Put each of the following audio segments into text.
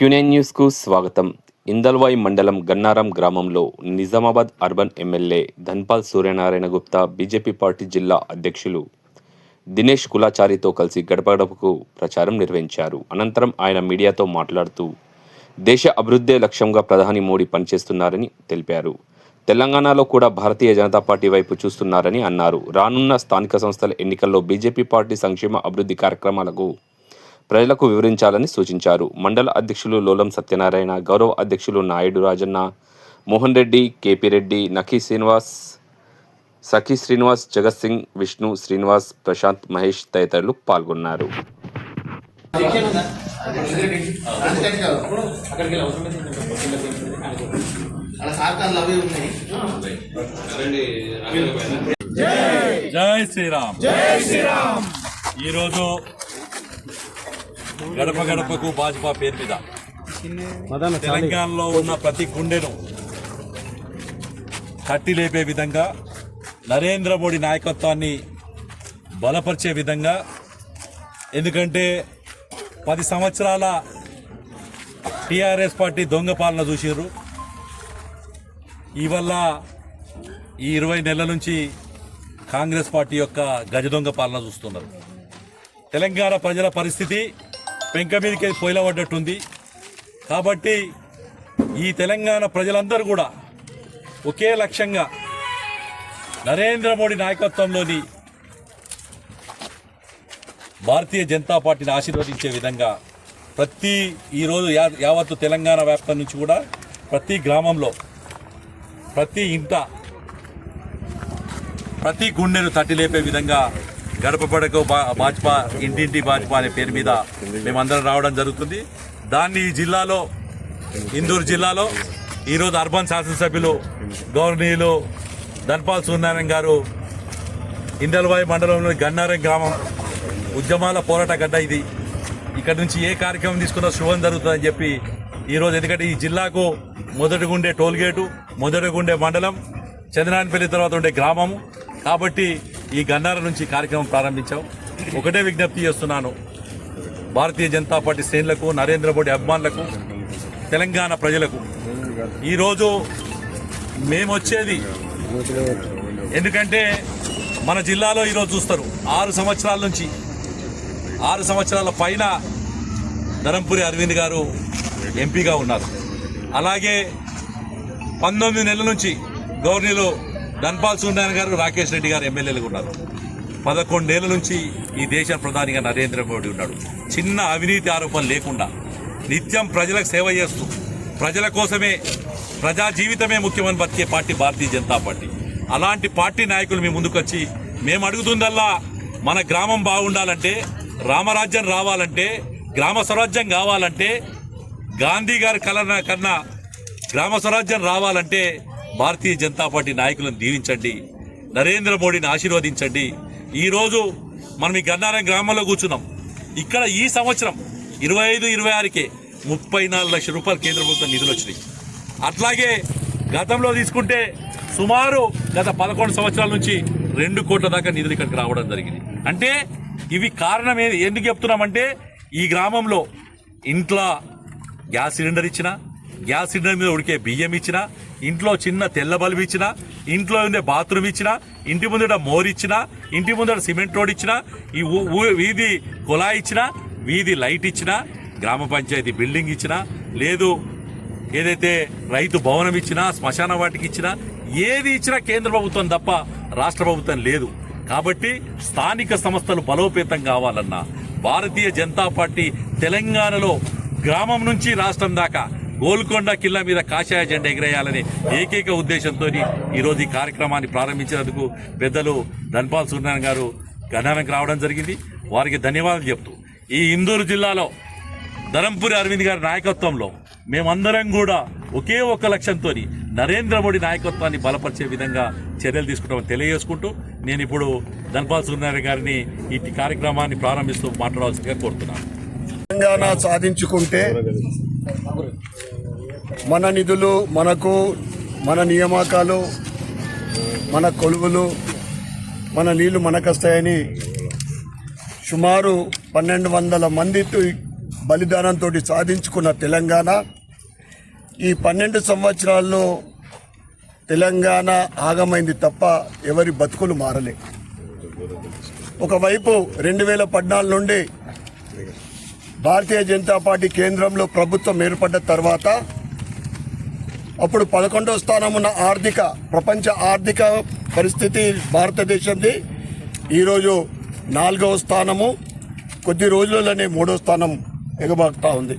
Quinine న్యూస్కు స్వాగతం. ఇందల్వాయి మండలం గన్నారం గ్రామంలో Nizamabad urban MLA Dhanpal Suryanarayana Gupta BJP party జిల్లా అధ్యక్షులు దినేష్ కులాచారితో కలిసి గడప గడపకు ప్రచారం నిర్వహించారు. అనంతరం ఆయన మీడియాతో మాట్లాడుతూ దేశ అభివృద్ధే లక్ష్యంగా ప్రధాని మోడీ పనిచేస్తున్నారని తెలిపారు. తెలంగాణలో కూడా భారతీయ జనతా పార్టీ వైపు చూస్తున్నారని అన్నారు. రానున్న స్థానిక సంస్థల ఎన్నికల్లో బీజేపీ పార్టీ సంక్షేమ అభివృద్ధి కార్యక్రమాలకు ప్రజలకు వివరించాలని సూచించారు. మండల అధ్యక్షులు లోలం సత్యనారాయణ గౌరవ అధ్యక్షులు నాయుడు రాజన్న మోహన్ రెడ్డి కేపీ రెడ్డి నఖీ శ్రీనివాస్ సఖీ శ్రీనివాస్ జగత్ సింగ్ విష్ణు శ్రీనివాస్ ప్రశాంత్ మహేష్ తదితరులు పాల్గొన్నారు. జై శ్రీరామ్. జై శ్రీరామ్. ఈరోజు గడప గడపకు భాజపా పేరు మీద. తెలంగాణలో ఉన్న ప్రతి గుండెను తట్టి లేపే విధంగా నరేంద్ర మోడీ నాయకత్వాన్ని బలపరిచే విధంగా ఎందుకంటే పది సంవత్సరాల టీఆర్ఎస్ పార్టీ దొంగ పాలన చూసిర్రు. ఇవల్ల ఈ ఇరవై నెలల నుంచి కాంగ్రెస్ పార్టీ యొక్క గజ దొంగ పాలన చూస్తున్నారు. తెలంగాణ ప్రజల పరిస్థితి పెంక మీదకి పోయిలబడ్డట్టుంది కాబట్టి ఈ తెలంగాణ ప్రజలందరూ కూడా ఒకే లక్ష్యంగా నరేంద్ర మోడీ నాయకత్వంలోని భారతీయ జనతా పార్టీని ఆశీర్వదించే విధంగా ప్రతి ఈరోజు యావత్తు తెలంగాణ వ్యాప్తం నుంచి కూడా ప్రతి గ్రామంలో ప్రతి ఇంట ప్రతి గుండెను తట్టి లేపే విధంగా గడప పడక భాజపా ఇంటింటి భాజపా అనే పేరు మీద మేమందరం రావడం జరుగుతుంది. దాన్ని ఈ జిల్లాలో ఇందూరు జిల్లాలో ఈరోజు అర్బన్ శాసనసభ్యులు గవర్నీయులు ధన్పాల్ సూర్యనారాయణ గారు ఇందల్వాయి మండలంలోని గన్నారం గ్రామం ఉద్యమాల పోరాట గడ్డ ఇది. ఇక్కడ నుంచి ఏ కార్యక్రమం తీసుకున్నా శుభం జరుగుతుందని చెప్పి ఈరోజు ఎందుకంటే ఈ జిల్లాకు మొదటిగుండే టోల్గేటు మొదటిగా మండలం చంద్రాయనపల్లి తర్వాత ఉండే గ్రామము. కాబట్టి ఈ గన్నార నుంచి కార్యక్రమం ప్రారంభించాం. ఒకటే విజ్ఞప్తి చేస్తున్నాను. భారతీయ జనతా పార్టీ శ్రేణులకు నరేంద్ర మోడీ అభిమానులకు తెలంగాణ ప్రజలకు. ఈరోజు మేము వచ్చేది ఎందుకంటే మన జిల్లాలో ఈరోజు చూస్తారు ఆరు సంవత్సరాల నుంచి ఆరు సంవత్సరాల పైన ధరంపురి అరవింద్ గారు ఎంపీగా ఉన్నారు. అలాగే పంతొమ్మిది నెలల నుంచి గవర్నీలో ధన్పాల్ సూర్యనారాయణ గారు రాకేష్ రెడ్డి గారు ఎమ్మెల్యేలుగా ఉన్నారు. పదకొండేళ్ళ నుంచి ఈ దేశ ప్రధానిగా నరేంద్ర మోడీ ఉన్నాడు. చిన్న అవినీతి ఆరోపణ లేకుండా నిత్యం ప్రజలకు సేవ చేస్తూ ప్రజల కోసమే ప్రజా జీవితమే ముఖ్యమని బతికే పార్టీ భారతీయ జనతా పార్టీ. అలాంటి పార్టీ నాయకులు మీ ముందుకొచ్చి మేము అడుగుతుందల్లా మన గ్రామం బాగుండాలంటే రామరాజ్యం రావాలంటే గ్రామ స్వరాజ్యం కావాలంటే గాంధీ గారి కలన కన్నా గ్రామ స్వరాజ్యం రావాలంటే భారతీయ జనతా పార్టీ నాయకులను దీవించండి. నరేంద్ర మోడీని ఆశీర్వదించండి. ఈరోజు మనం ఈ గన్నారం గ్రామంలో కూర్చున్నాం. ఇక్కడ ఈ సంవత్సరం ఇరవై ఐదు ఇరవై ఆరుకే ముప్పై నాలుగు లక్షల రూపాయలు కేంద్ర ప్రభుత్వం నిధులు వచ్చినాయి. అట్లాగే గతంలో తీసుకుంటే సుమారు గత పదకొండు సంవత్సరాల నుంచి రెండు కోట్ల దాకా నిధులు ఇక్కడికి రావడం జరిగింది. అంటే ఇవి కారణం ఏది? ఎందుకు చెప్తున్నామంటే ఈ గ్రామంలో ఇంట్లో గ్యాస్ సిలిండర్ ఇచ్చిన గ్యాస్ సిలిండర్ మీద ఉడికే బియ్యం ఇచ్చినా ఇంట్లో చిన్న తెల్ల బల్బు ఇచ్చినా ఇంట్లో ఉండే బాత్రూమ్ ఇచ్చినా ఇంటి ముందట మోర్ ఇచ్చినా ఇంటి ముందట సిమెంట్ రోడ్ ఇచ్చినా ఈ వీధి కుళాయి ఇచ్చినా వీధి లైట్ ఇచ్చినా గ్రామ పంచాయతీ బిల్డింగ్ ఇచ్చినా లేదు ఏదైతే రైతు భవనం ఇచ్చినా శ్మశాన వాటికి ఇచ్చినా ఏది ఇచ్చినా కేంద్ర ప్రభుత్వం తప్ప రాష్ట్ర ప్రభుత్వం లేదు. కాబట్టి స్థానిక సంస్థలు బలోపేతం కావాలన్నా భారతీయ జనతా పార్టీ తెలంగాణలో గ్రామం నుంచి రాష్ట్రం దాకా గోల్కొండ కిల్లా మీద కాషాయ జెండా ఎగిరేయాలనే ఏకైక ఉద్దేశంతో ఈరోజు ఈ కార్యక్రమాన్ని ప్రారంభించినందుకు పెద్దలు ధన్పాల్ సూర్యనారాయణ గారు గణానికి రావడం జరిగింది. వారికి ధన్యవాదాలు చెప్తూ ఈ ఇందూరు జిల్లాలో ధరంపురి అరవింద్ గారి నాయకత్వంలో మేమందరం కూడా ఒకే ఒక్క లక్ష్యంతో నరేంద్ర మోడీ నాయకత్వాన్ని బలపరిచే విధంగా చర్యలు తీసుకుంటామని తెలియజేసుకుంటూ నేను ఇప్పుడు ధన్పాల్ సూర్యనారాయణ గారిని ఈ కార్యక్రమాన్ని ప్రారంభిస్తూ మాట్లాడవలసిందిగా కోరుతున్నాను. తెలంగాణ సాధించుకుంటే మన నిధులు మనకు మన నియామకాలు మన కొలువులు మన నీళ్ళు మనకొస్తాయని సుమారు పన్నెండు వందల మందితో బలిదానంతో సాధించుకున్న తెలంగాణ. ఈ పన్నెండు సంవత్సరాల్లో తెలంగాణ ఆగమైంది తప్ప ఎవరి బతుకులు మారలే. ఒకవైపు రెండు వేల పద్నాలుగు నుండి భారతీయ జనతా పార్టీ కేంద్రంలో ప్రభుత్వం ఏర్పడ్డ తర్వాత అప్పుడు పదకొండవ స్థానం ఉన్న ఆర్థిక ప్రపంచ ఆర్థిక పరిస్థితి భారతదేశంది. ఈరోజు నాలుగవ స్థానము కొద్ది రోజులలోనే మూడో స్థానం ఎగబాకుతా ఉంది.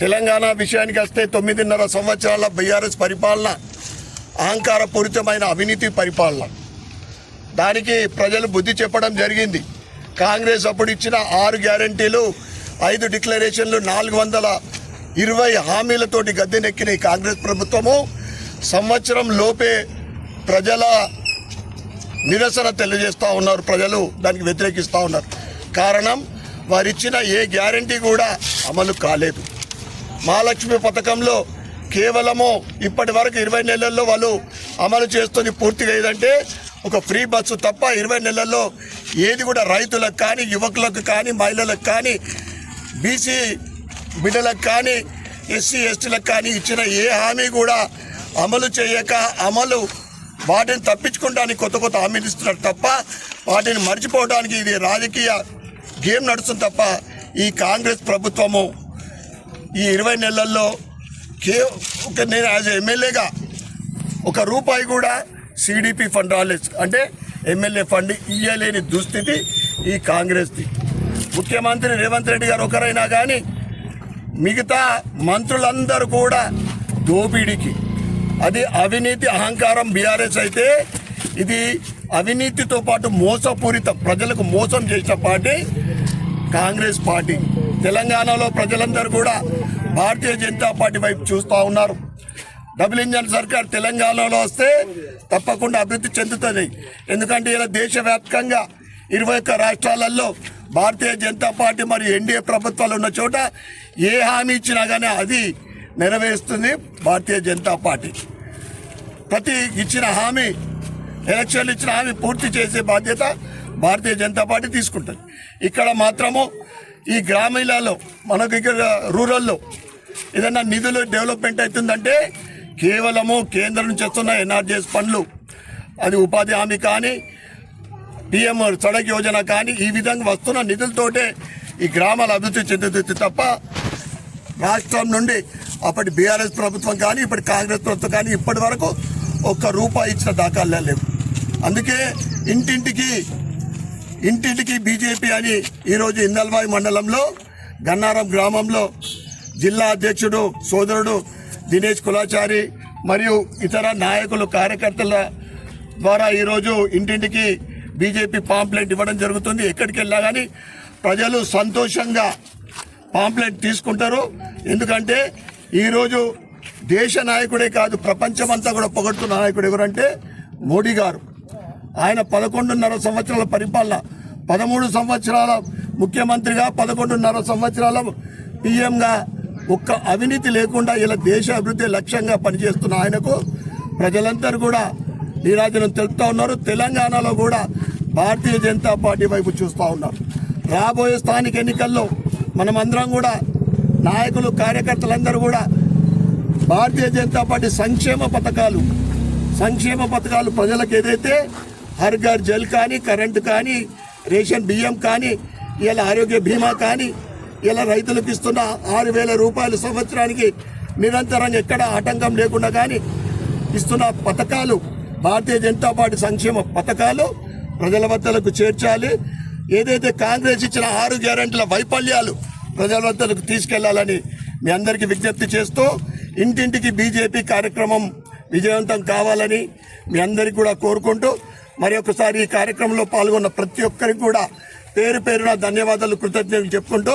తెలంగాణ విషయానికి వస్తే తొమ్మిదిన్నర సంవత్సరాల బీఆర్ఎస్ పరిపాలన అహంకారపూరితమైన అవినీతి పరిపాలన. దానికి ప్రజలు బుద్ధి చెప్పడం జరిగింది. కాంగ్రెస్ అప్పుడు ఇచ్చిన ఆరు గ్యారంటీలు ఐదు డిక్లరేషన్లు నాలుగు వందల ఇరవై హామీలతోటి గద్దెనెక్కిన ఈ కాంగ్రెస్ ప్రభుత్వము. సంవత్సరం లోపే ప్రజల నిరసన తెలియజేస్తూ ఉన్నారు ప్రజలు దానికి వ్యతిరేకిస్తూ ఉన్నారు. కారణం వారిచ్చిన ఏ గ్యారంటీ కూడా అమలు కాలేదు. మహాలక్ష్మి పథకంలో కేవలము ఇప్పటి వరకు ఇరవై నెలల్లో వాళ్ళు అమలు చేస్తుంది పూర్తిగా ఏదంటే ఒక ఫ్రీ బస్సు తప్ప ఇరవై నెలల్లో ఏది కూడా రైతులకు కానీ యువకులకు కానీ మహిళలకు కానీ బీసీ బిడ్డలకు కానీ ఎస్సీ ఎస్టీలకు కానీ ఇచ్చిన ఏ హామీ కూడా అమలు చేయక అమలు వాటిని తప్పించుకోవడానికి కొత్త కొత్త హామీలు ఇస్తున్నారు తప్ప వాటిని మర్చిపోవడానికి ఇది రాజకీయ గేమ్ నడుస్తుంది తప్ప ఈ కాంగ్రెస్ ప్రభుత్వము ఈ ఇరవై నెలల్లో కే ఒక నేను యాజ్ ఎమ్మెల్యేగా ఒక రూపాయి కూడా సిడిపి ఫండ్ రాలేదు అంటే ఎమ్మెల్యే ఫండ్ ఇయ్యలేని దుస్థితి ఈ కాంగ్రెస్ది. ముఖ్యమంత్రి రేవంత్ రెడ్డి గారు ఒకరైనా కానీ మిగతా మంత్రులందరూ కూడా దోపిడీకి. అది అవినీతి అహంకారం బీఆర్ఎస్ అయితే ఇది అవినీతితో పాటు మోసపూరిత ప్రజలకు మోసం చేసిన పార్టీ కాంగ్రెస్ పార్టీ. తెలంగాణలో ప్రజలందరూ కూడా భారతీయ జనతా పార్టీ వైపు చూస్తూ ఉన్నారు. డబుల్ ఇంజన్ సర్కార్ తెలంగాణలో వస్తే తప్పకుండా అభివృద్ధి చెందుతుంది. ఎందుకంటే ఇలా దేశవ్యాప్తంగా ఇరవై ఒక్క రాష్ట్రాలలో భారతీయ జనతా పార్టీ మరియు ఎన్డీఏ ప్రభుత్వాలు ఉన్న చోట ఏ హామీ ఇచ్చినా కానీ అది నెరవేరుస్తుంది భారతీయ జనతా పార్టీ. ప్రతి ఇచ్చిన హామీ ఎలక్షన్లు ఇచ్చిన హామీ పూర్తి చేసే బాధ్యత భారతీయ జనతా పార్టీ తీసుకుంటుంది. ఇక్కడ మాత్రము ఈ గ్రామీణాల్లో మనకి ఇక్కడ రూరల్లో ఏదైనా నిధులు డెవలప్మెంట్ అవుతుందంటే కేవలము కేంద్రం నుంచి వస్తున్న ఎన్ఆర్జీఎస్ పనులు. అది ఉపాధి హామీ కానీ పిఎం సడక్ యోజన కానీ ఈ విధంగా వస్తున్న నిధులతోటే ఈ గ్రామాల అభివృద్ధి చెందుతుంది తప్ప రాష్ట్రం నుండి అప్పటి బీఆర్ఎస్ ప్రభుత్వం కానీ ఇప్పటి కాంగ్రెస్ ప్రభుత్వం కానీ ఇప్పటి వరకు ఒక్క రూపాయి ఇచ్చిన దాఖలా లేవు. అందుకే ఇంటింటికి ఇంటింటికి బీజేపీ అని ఈరోజు ఇందల్వాయి మండలంలో గన్నారం గ్రామంలో జిల్లా అధ్యక్షుడు సోదరుడు దినేష్ కులాచారి మరియు ఇతర నాయకులు కార్యకర్తల ద్వారా ఈరోజు ఇంటింటికి బీజేపీ పాంప్లెట్ ఇవ్వడం జరుగుతుంది. ఎక్కడికి వెళ్ళా కానీ ప్రజలు సంతోషంగా పాంప్లెట్ తీసుకుంటారు. ఎందుకంటే ఈరోజు దేశ నాయకుడే కాదు ప్రపంచమంతా కూడా పొగడుతున్న నాయకుడు ఎవరంటే మోడీ గారు. ఆయన పదకొండున్నర సంవత్సరాల పరిపాలన పదమూడు సంవత్సరాల ముఖ్యమంత్రిగా పదకొండున్నర సంవత్సరాల పిఎంగా ఒక్క అవినీతి లేకుండా ఇలా దేశ అభివృద్ధి లక్ష్యంగా పనిచేస్తున్న ఆయనకు ప్రజలందరూ కూడా నీరాజనం తెలుపుతా ఉన్నారు. తెలంగాణలో కూడా భారతీయ జనతా పార్టీ వైపు చూస్తూ ఉన్నారు. రాబోయే స్థానిక ఎన్నికల్లో మనమందరం కూడా నాయకులు కార్యకర్తలందరూ కూడా భారతీయ జనతా పార్టీ సంక్షేమ పథకాలు సంక్షేమ పథకాలు ప్రజలకు ఏదైతే హర్ ఘర్ జల్ కానీ కరెంటు కానీ రేషన్ బియ్యం కానీ ఇలా ఆరోగ్య బీమా కానీ ఇలా రైతులకు ఇస్తున్న ఆరు వేల రూపాయలు సంవత్సరానికి నిరంతరంగా ఎక్కడ ఆటంకం లేకుండా కానీ ఇస్తున్న పథకాలు భారతీయ జనతా పార్టీ సంక్షేమ పథకాలు ప్రజల వద్దలకు చేర్చాలి. ఏదైతే కాంగ్రెస్ ఇచ్చిన ఆరు గ్యారెంటీల వైఫల్యాలు ప్రజల వద్దలకు తీసుకెళ్ళాలని మీ అందరికీ విజ్ఞప్తి చేస్తూ ఇంటింటికి బీజేపీ కార్యక్రమం విజయవంతం కావాలని మీ అందరికీ కూడా కోరుకుంటూ మరి ఒకసారి ఈ కార్యక్రమంలో పాల్గొన్న ప్రతి ఒక్కరికి కూడా పేరు పేరున ధన్యవాదాలు కృతజ్ఞతలు చెప్పుకుంటూ